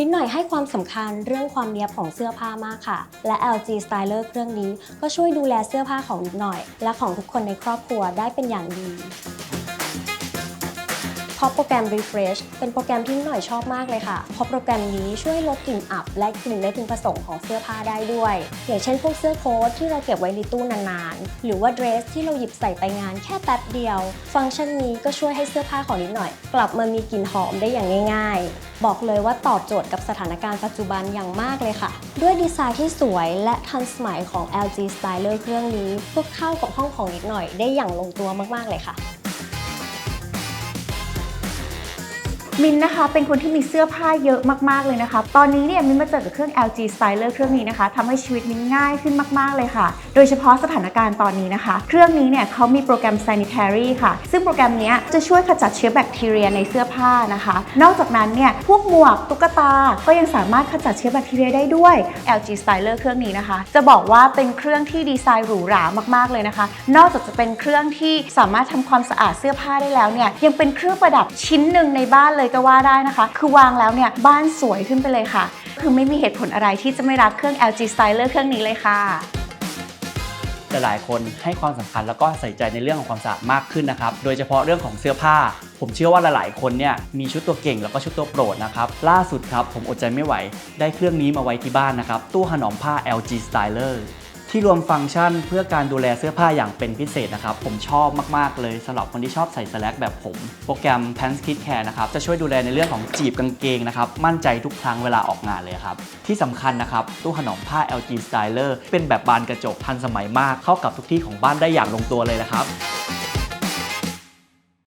นิดหน่อยให้ความสำคัญเรื่องความเนียบของเสื้อผ้ามากค่ะ และ LG Styler เครื่องนี้ก็ช่วยดูแลเสื้อผ้าของนิดหน่อย และของทุกคนในครอบครัวได้เป็นอย่างดี เพราะโปรแกรม Refresh เป็นโปรแกรมที่นิดหน่อยชอบมากเลยค่ะ เพราะโปรแกรมนี้ช่วยลดกลิ่นอับ และกลิ่นไม่พึงประสงค์ของเสื้อผ้าได้ด้วย อย่างเช่นพวกเสื้อโค้ทที่เราเก็บไว้ในตู้นานๆ หรือว่าเดรสที่เราหยิบใส่ไปงานแค่แป๊บเดียว ฟังก์ชันนี้ก็ช่วยให้เสื้อผ้าของนิดหน่อย กลับมามีกลิ่นหอมได้อย่างง่าย ๆ บอกเลยว่าตอบโจทย์กับสถานการณ์ปัจจุบันอย่างมากเลยค่ะ ด้วยดีไซน์ที่สวยและทันสมัยของ LG Styler เครื่องนี้พวกเข้ากับห้องของนิดหน่อยได้อย่างลงตัวมากๆเลยค่ะ มินนะคะเป็นคนที่มีเสื้อผ้าเยอะมากๆเลยนะคะ ตอนนี้เนี่ยมินมาเจอกับเครื่อง LG Styler เครื่องนี้นะคะทำให้ชีวิตมินง่ายขึ้นมากๆเลยค่ะ โดยเฉพาะสถานการณ์ตอนนี้นะคะ เครื่องนี้เนี่ยเขามีโปรแกรม Sanitary ค่ะ ซึ่งโปรแกรมนี้จะช่วยขจัดเชื้อแบคทีเรียในเสื้อผ้านะคะ นอกจากนั้นเนี่ยพวกหมวกตุ๊กตา ก็ยังสามารถขจัดเชื้อแบคทีเรียได้ด้วย LG Styler เครื่องนี้นะคะ จะบอกว่าเป็นเครื่องที่ดีไซน์หรูหรามากๆเลยนะคะ นอกจากจะเป็นเครื่องที่สามารถทำความสะอาดเสื้อผ้าได้แล้วเนี่ยยังเป็นเครื่องประดับชิ้นหนึ่งในบ้านเลยก็ว่าได้นะคะ คือวางแล้วเนี่ยบ้านสวยขึ้นไปเลยค่ะ คือไม่มีเหตุผลอะไรที่จะไม่รักเครื่อง LG Styler เครื่องนี้เลยค่ะ แต่หลายคนให้ความสำคัญแล้วก็ใส่ใจในเรื่องของความสะอาดมากขึ้นนะครับ โดยเฉพาะเรื่องของเสื้อผ้า ผมเชื่อว่าหลายๆคนเนี่ยมีชุดตัวเก่งแล้วก็ชุดตัวโปรดนะครับ ล่าสุดครับผมอดใจไม่ไหว ได้เครื่องนี้มาไว้ที่บ้านนะครับ ตู้ถนอมผ้า LG Styler ที่รวมฟังก์ชันเพื่อการดูแลเสื้อผ้าอย่างเป็นพิเศษนะครับ ผมชอบมาก ๆ เลยสำหรับคนที่ชอบใส่สแลกแบบผม โปรแกรม Pants Kit Care นะครับ จะช่วยดูแลในเรื่องของจีบกางเกงนะครับ มั่นใจทุกครั้งเวลาออกงานเลยครับ ที่สำคัญนะครับ ตู้ขนมผ้า LG Styler เป็นแบบบานกระจกทันสมัยมากเข้ากับทุกที่ของบ้านได้อย่างลงตัวเลยนะครับ